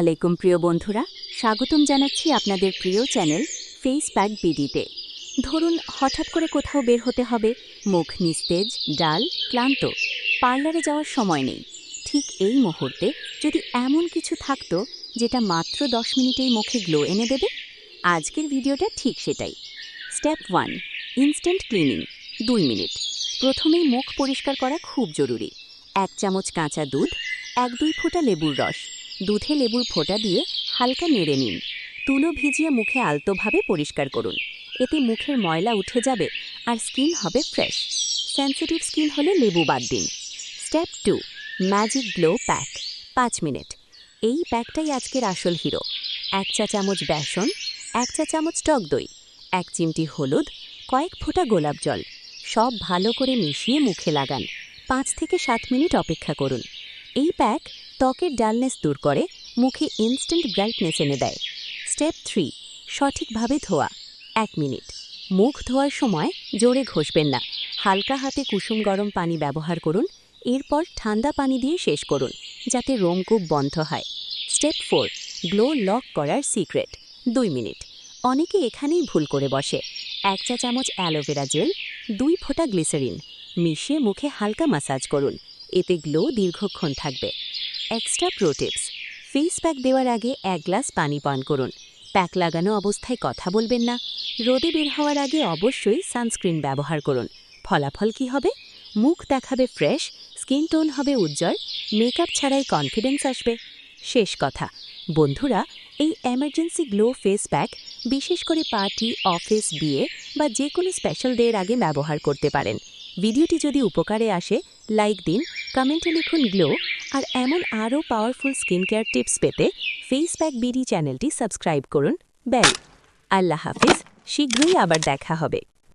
আলাইকুম প্রিয় বন্ধুরা, স্বাগতম জানাচ্ছি আপনাদের প্রিয় চ্যানেল ফেস প্যাক বিডিতে। ধরুন, হঠাৎ করে কোথাও বের হতে হবে, মুখ নিস্তেজ, ডাল, ক্লান্ত, পার্লারে যাওয়ার সময় নেই। ঠিক এই মুহূর্তে যদি এমন কিছু থাকতো, যেটা মাত্র দশ মিনিটেই মুখে গ্লো এনে দেবে, আজকের ভিডিওটা ঠিক সেটাই। স্টেপ ওয়ান, ইনস্ট্যান্ট ক্লিনিং, দুই মিনিট। প্রথমেই মুখ পরিষ্কার করা খুব জরুরি। এক চামচ কাঁচা দুধ, এক দুই ফোঁটা লেবুর রস। দুধে লেবুর ফোঁটা দিয়ে হালকা নেড়ে নিন। তুলো ভিজিয়ে মুখে আলতোভাবে পরিষ্কার করুন। এতে মুখের ময়লা উঠে যাবে আর স্কিন হবে ফ্রেশ। সেন্সিটিভ স্কিন হলে লেবু বাদ দিন। Step two, magic glow pack. পাঁচ মিনিট। এই প্যাকটাই আজকের আসল হিরো। এক চা চামচ বেসন, এক চা চামচ টক দই, এক চিমটি হলুদ, কয়েক ফোঁটা গোলাপ জল। সব ভালো করে মিশিয়ে মুখে লাগান। পাঁচ থেকে সাত মিনিট অপেক্ষা করুন। এই প্যাক ত্বকের ডালনেস দূর করে, মুখে ইনস্ট্যান্ট ব্রাইটনেস এনে দেয়। স্টেপ থ্রি সঠিকভাবে ধোয়া। এক মিনিট। মুখ ধোয়ার সময় জোরে ঘষবেন না। হালকা হাতে কুসুম গরম পানি ব্যবহার করুন। এরপর ঠান্ডা পানি দিয়ে শেষ করুন, যাতে রোমকূপ বন্ধ হয়। স্টেপ ফোর গ্লো লক করার সিক্রেট দুই মিনিট। অনেকে এখানেই ভুল করে বসে। এক চা চামচ অ্যালোভেরা জেল দুই ফোঁটা গ্লিসারিন মিশিয়ে মুখে হালকা মাসাজ করুন। এতে গ্লো দীর্ঘক্ষণ থাকবে। এক্সট্রা প্রোটিপস ফেস প্যাক দেওয়ার আগে এক গ্লাস পানি পান করুন। প্যাক লাগানো অবস্থায় কথা বলবেন না। রোদে বের হওয়ার আগে অবশ্যই সানস্ক্রিন ব্যবহার করুন। ফলাফল কি হবে? মুখ দেখাবে ফ্রেশ স্কিন টোন হবে উজ্জ্বল মেকআপ ছাড়াই কনফিডেন্স আসবে। শেষ কথা, বন্ধুরা, এই এমার্জেন্সি গ্লো ফেস প্যাক বিশেষ করে পার্টি অফিস বিয়ে বা যে কোনো স্পেশাল ডের আগে ব্যবহার করতে পারেন। ভিডিওটি যদি উপকারে আসে লাইক দিন কমেন্টে লিখুন গ্লো আর এমন আরও পাওয়ারফুল স্কিন কেয়ার টিপস পেতে ফেস প্যাক বিডি চ্যানেলটি সাবস্ক্রাইব করুন। বেল আল্লাহ হাফিজ, শীঘ্রই আবার দেখা হবে।